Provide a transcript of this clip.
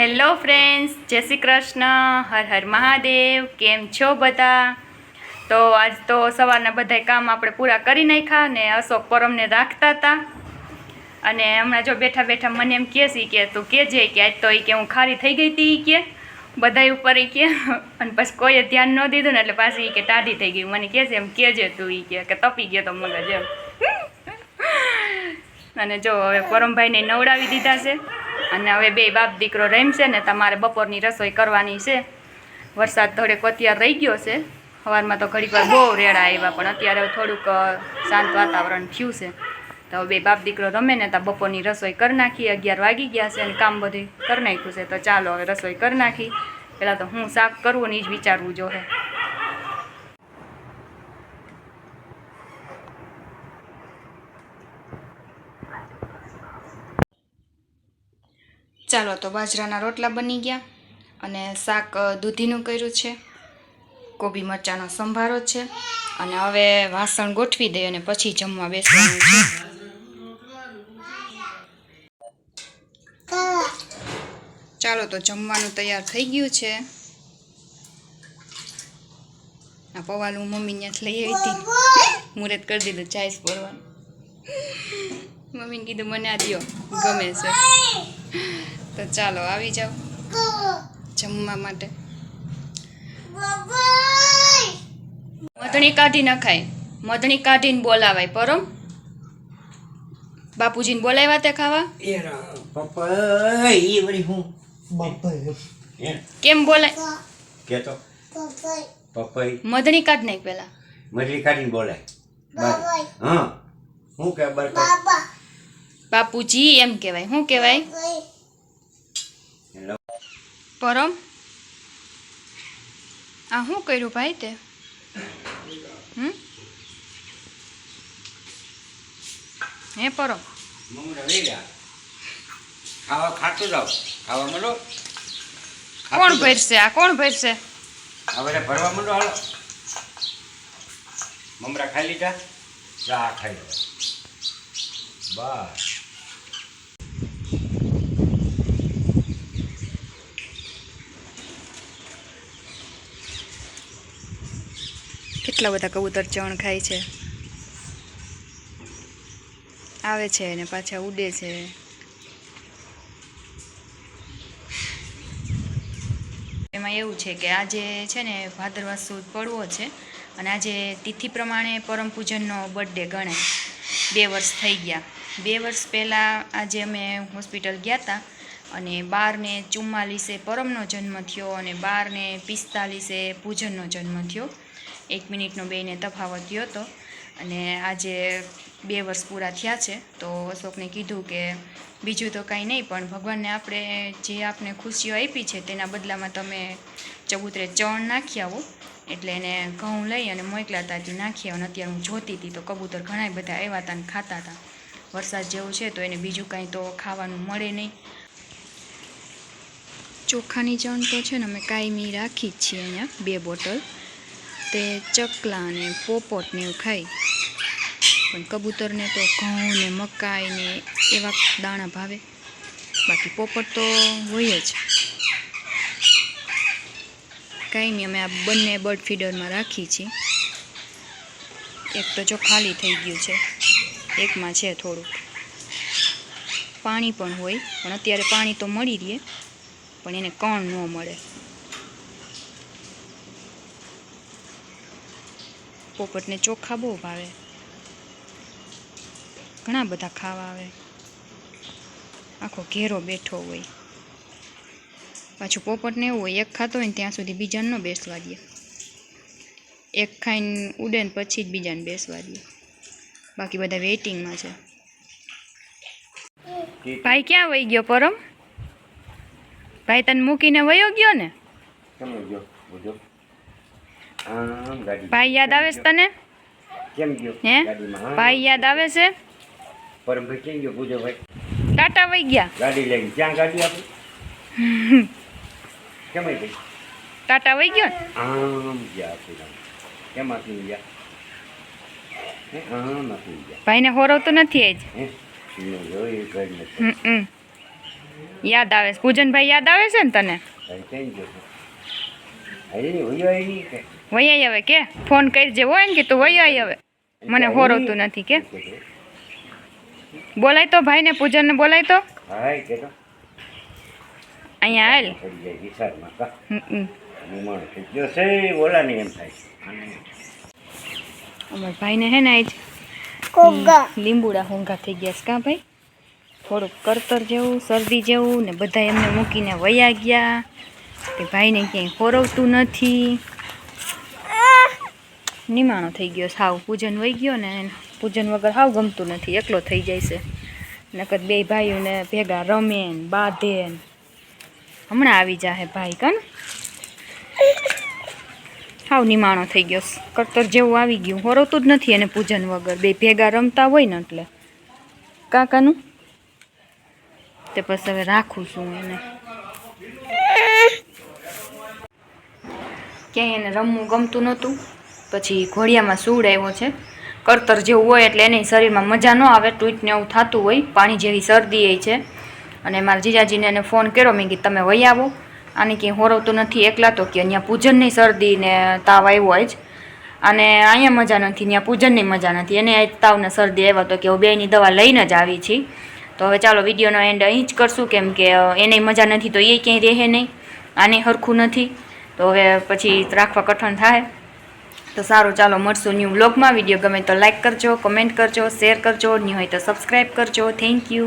Hello friends, જય શ્રી કૃષ્ણ, હર હર મહાદેવ, કેમ છો બધા? તો આજ તો સવારના બધાય કામ આપણે પૂરા કરી નાખ્યા ને અશોક પરમને રાખતા હતા અને હમણાં જો બેઠા બેઠા મને એમ કહે છે કે, તું કહેજે કે, આજ તો એ કે હું ખારી થઈ ગઈ હતી કે. બધાય ઉપર એ કે, અને પછી કોઈએ ધ્યાન ન દીધું ને એટલે પાછી એ કે ટાઢી થઈ ગઈ. મને કહે છે, એમ કહેજે તું એ કે કે તપી ગયો તો મગજ એમ. અને જો હવે પરમભાઈને નવડાવી દીધા છે. અને હવે બે બાપ દીકરો રમશે ને તમારે બપોરની રસોઈ કરવાની છે. વરસાદ થોડેક અત્યારે રહી ગયો છે. સવારમાં તો ઘડીક વાર બહુ રેડા આવ્યા, પણ અત્યારે થોડુંક શાંત વાતાવરણ થયું છે. તો બે બાપ દીકરો રમે ને તો બપોરની રસોઈ કરી નાખી, અગિયાર વાગી ગયા છે અને કામ બધું કરી નાખ્યું છે. તો ચાલો હવે રસોઈ કરી નાખી. પહેલાં તો હું શાક કરવું ને એ જ વિચારવું જોઈએ ચાલો તો બાજરાના રોટલા બની ગયા અને શાક દૂધીનું કર્યું છે, કોબી મરચાંનો સંભારો છે અને હવે વાસણ ગોઠવી દઈએ અને પછી જમવા બેસવાનું છે. ચાલો તો જમવાનું તૈયાર થઈ ગયું છે. આ પવાલું મમ્મી ત્યાંથી લઈ આવી હતી. મુહૂર્ત કરી દીધું, ચાઈસ પડવાનું મમ્મીને કીધું, મને આ દ્યો, ગમે છે. તો ચાલો આવી જાઓ જમવા માટે. મધણી કાઢી નખાય. મધણી કાઢીને બોલાવાય પરમ બાપુજીને બોલાવ્યા તે ખાવા? કેમ બોલાય? કેતો? મધણી કાઢ નાખ પેલા. મધણી કાઢીને બોલાય. હા. હું કે બાપુજી એમ કહેવાય. શું કહેવાય? પરમ? આ શું કર્યું ભાઈ તે? હમ? હે પરમ? ખાવા ખાતું જાવ ખાવા કોણ ભરશે આ? કોણ ભરશે હવે ભરવા માંડો હાલો. મમરા ખાઈ લીધા? જા ખાઈ લો. બસ. કેટલા બધા કબૂતર ચણ ખાય છે? આવે છે અને પાછા ઉડે છે. એમાં એવું છે કે આજે છે ને ભાદરવા સુદ પડવો છે અને આજે તિથિ પ્રમાણે પરમ પૂજનનો બર્થડે ગણાય. બે વર્ષ થઈ ગયા. બે વર્ષ પહેલાં આજે અમે હોસ્પિટલ ગયા હતા અને બારને ચુમ્માલીસે પરમનો જન્મ થયો અને બારને પિસ્તાલીસે પૂજનનો જન્મ થયો. એક મિનિટનો બેને તફાવત થયો હતો અને આજે બે વર્ષ પૂરા થયા છે, તો અશોકને કીધું કે બીજું તો કાંઈ નહીં, પણ ભગવાનને આપણે જે આપને ખુશીઓ આપી છે તેના બદલામાં તમે ચબૂતરે ચણ નાખી આવો. એટલે એને ઘઉં લઈ અને મોકલા તાજી નાખી અને અત્યારે હું જોતી હતી તો કબૂતર ઘણા બધા આવ્યા હતા અને ખાતા હતા વરસાદ જેવું છે તો એને બીજું કાંઈ તો ખાવાનું મળે નહીં. ચોખાની ચણ તો છે ને અમે કાયમી રાખી જ છીએ અહીંયા, બે બોટલ. તે ચકલા ને પોપોટને એવું ખાય. પણ કબૂતરને તો ઘઉં ને મકાઈ ને એવા દાણા ભાવે. બાકી પોપટ તો હોય જ. કાંઈ નહીં, અમે આ બંને બર્ડ ફીડરમાં રાખી છીએ. એક તો જો ખાલી થઈ ગયું છે, એકમાં છે થોડુંક. પાણી પણ હોય, પણ અત્યારે પાણી તો મળી રહે, પણ એને કણ ન મળે. પોપટને ચોખા બહુ ભાવે. ઘણા બધા ખાવા આવે. આખો ઘેરો બેઠો હોય. પાછું પોપટને એવું હોય, એક ખાતો હોય ને ત્યાં સુધી બીજાને ન બેસવા દે એક ખાઈને ઉડે ને પછી જ બીજાને બેસવા દે બાકી બધા વેઇટિંગમાં છે. ભાઈ ક્યાં વહી ગયો પરમ? ભાઈ તને મૂકીને વયો ગયો ને? ગયો? ભાઈ યાદ આવે છે તને? કેમ ગયો? હે? ભાઈ યાદ આવે છે? પરમભાઈ કેમ ગયો? પૂજો ભાઈ. ટાટા વઈ ગયા. ગાડી લઈને. ક્યાં ગાડી આપી? કેમ ગઈ ટાટા વઈ ગયો આમ ગયા પેલા કેમ આપી ગયા? ભાઈને હોરવતો નથી જ નથી હમ યાદ આવે છે. પૂજનભાઈ યાદ આવે છે ને તને ભાઈ કઈ ગયો અરે હોય નહીં કે વૈયાઈ હવે કે? ફોન કરી જે હોય ને કે તું વૈયાઈ હવે. મને હોરવતું નથી કે? બોલાય તો ભાઈને ને બોલાય તો? બોલાય તો અહીંયા હાલ. અમારા ભાઈને હે ને આજ લીંબુડા હોંગા થઈ ગયા છે કાં ભાઈ? થોડુંક કરતર જેવું શરદી જેવું ને બધા એમને મૂકીને વયા ગયા. કે ભાઈને ક્યાંય હોરવતું નથી. નિમાણો થઈ ગયો, સાવ પૂજન વહી ગયો ને પૂજન વગર સાવ ગમતું નથી, એકલો થઈ જાય છે. નકર બે ભાઈઓને ભેગા રમે ને હમણાં આવી જાહે ભાઈ કન. હાવ નિમાણો થઈ ગયો. કરતર જેવું આવી ગયું. હોરવતું જ નથી એને પૂજન વગર. બે ભેગા રમતા હોય ને એટલે. કાકાનું? તે પછી હવે રાખું છું એને. ક્યાંય એને રમવું ગમતું નહોતું. પછી ઘોડિયામાં સૂડ આવ્યો છે. કરતર જેવું હોય એટલે એને શરીરમાં મજા ન આવે ટૂંટને એવું થતું હોય, પાણી જેવી શરદી એ છે. અને મારા જીજાજીને એને ફોન કર્યો, મેં કીધું, તમે વહી આવો. આને ક્યાંય હોરવતું નથી એકલા તો કે અહીંયા પૂજનની શરદી ને તાવ આવ્યો જ. અને અહીંયા મજા નથી, ત્યાં પૂજનની મજા નથી. એને તાવને શરદી આવ્યો તો કે હું બેની દવા લઈને જ આવી છી. તો હવે ચાલો વિડીયોનો એન્ડ અહીં જ કરશું, કેમ કે એને મજા નથી, તો એ ક્યાંય રહે નહીં. આને હરખું નથી. તો હવે પછી રાખવા કઠણ થાય. તો સારું, ચાલો મળશું ન્યૂ બ્લોગમાં વીડિયો ગમે તો લાઇક કરજો કમેન્ટ કરજો શેર કરજો. ન્યૂ હોય તો સબસ્ક્રાઈબ કરજો. Thank you